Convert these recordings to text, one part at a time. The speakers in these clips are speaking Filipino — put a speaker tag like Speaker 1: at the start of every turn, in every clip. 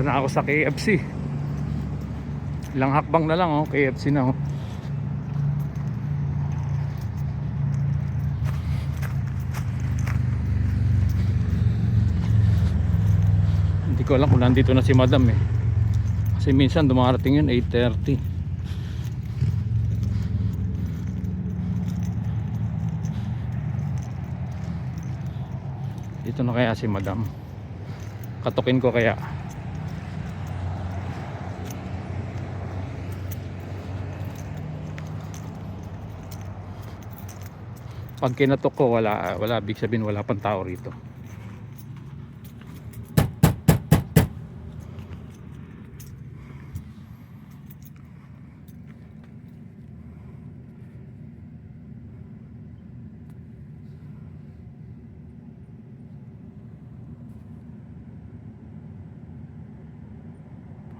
Speaker 1: Ito na ako sa KFC. Ilang hakbang na lang oh, KFC na oh. Hindi ko alam kung nandito na si Madam eh. Kasi minsan dumarating yun 8.30. Dito na kaya si Madam. Katukin ko kaya. Pag kinatok ko wala wala big sabihin wala pang tao rito.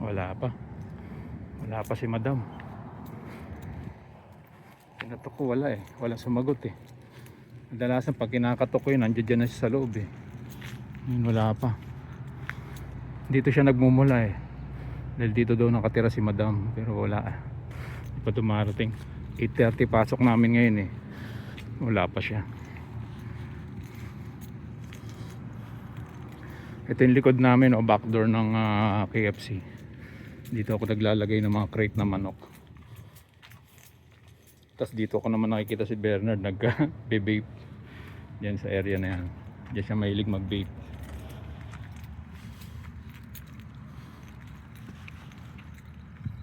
Speaker 1: Wala pa. Wala pa si madam. Kinatok ko wala eh. Wala sumagot eh. Kadalasan pag kinakatok ko yun, nandiyan dyan na siya sa loob eh. Yun, wala pa. Dito siya nagmumula eh. Dahil dito daw nakatira si madam. Pero wala. Hindi pa dumarating. 8.30 pasok namin ngayon eh. Wala pa siya. Ito yung likod namin o backdoor ng ah, KFC. Dito ako naglalagay ng mga crate na manok. Tapos dito ako naman nakikita si Bernard nag-vape. Diyan sa area na yan. Diyan siya mahilig mag-vape.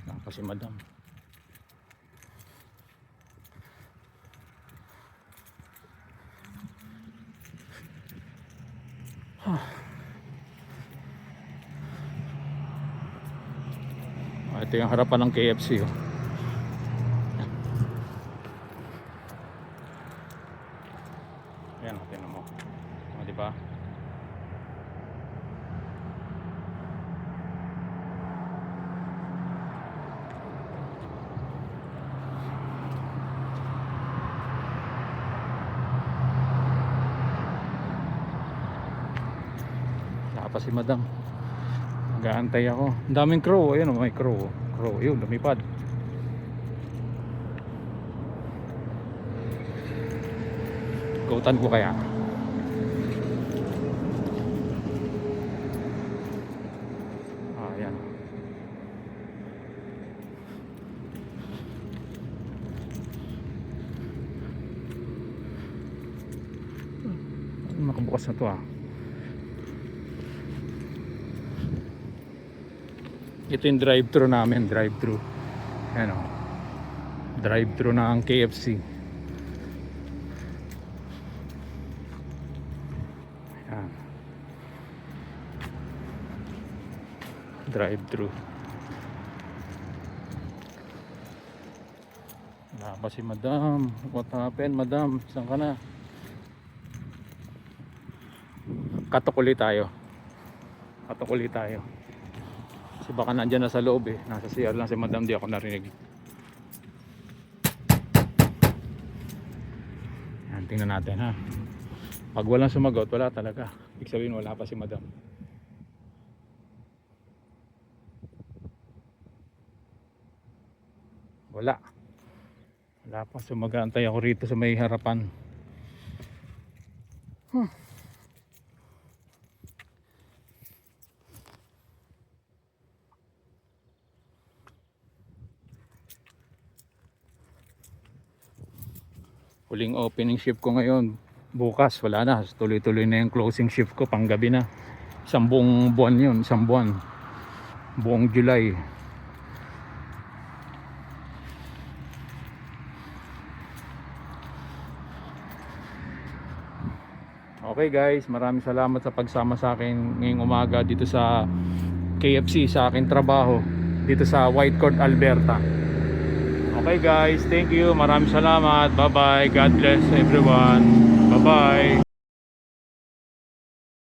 Speaker 1: Saan pa si madam? Ah, ito yung harapan ng KFC oh. Ayan, tingnan mo. O, di ba? Saka si madam. Nag-aantay ako. Ang daming crow. Ayun, oh, may crow. oh. Crow. Yun, lumipad. Gautan ko kaya. Ah, yan. Hmm, Nakabukas na to ah. Ito yung drive-thru namin, drive-thru. Ayan o. Drive-thru na ang KFC. Ayan. Drive-thru. Wala pa si madam. What happened, madam? Saan ka na? Katukuli tayo. Katukuli tayo. Kasi baka nandyan na sa loob eh. Nasa CR lang si madam, di ako narinig. Yan, tingnan natin ha. Pag walang sumagot, wala talaga. Ibig sabihin, wala pa si madam. Wala. Wala pa. Sumagantay ako rito sa may harapan. Hmm. Huling opening shift ko ngayon. Bukas, wala na. Tuloy-tuloy na yung closing shift ko. Panggabi na. Isang buong buwan yun. Isang buwan. Buong July. Okay guys, maraming salamat sa pagsama sa akin ngayong umaga dito sa KFC sa aking trabaho dito sa Whitecourt, Alberta. Okay guys, thank you. Maraming salamat. Bye bye. God bless everyone. Bye bye.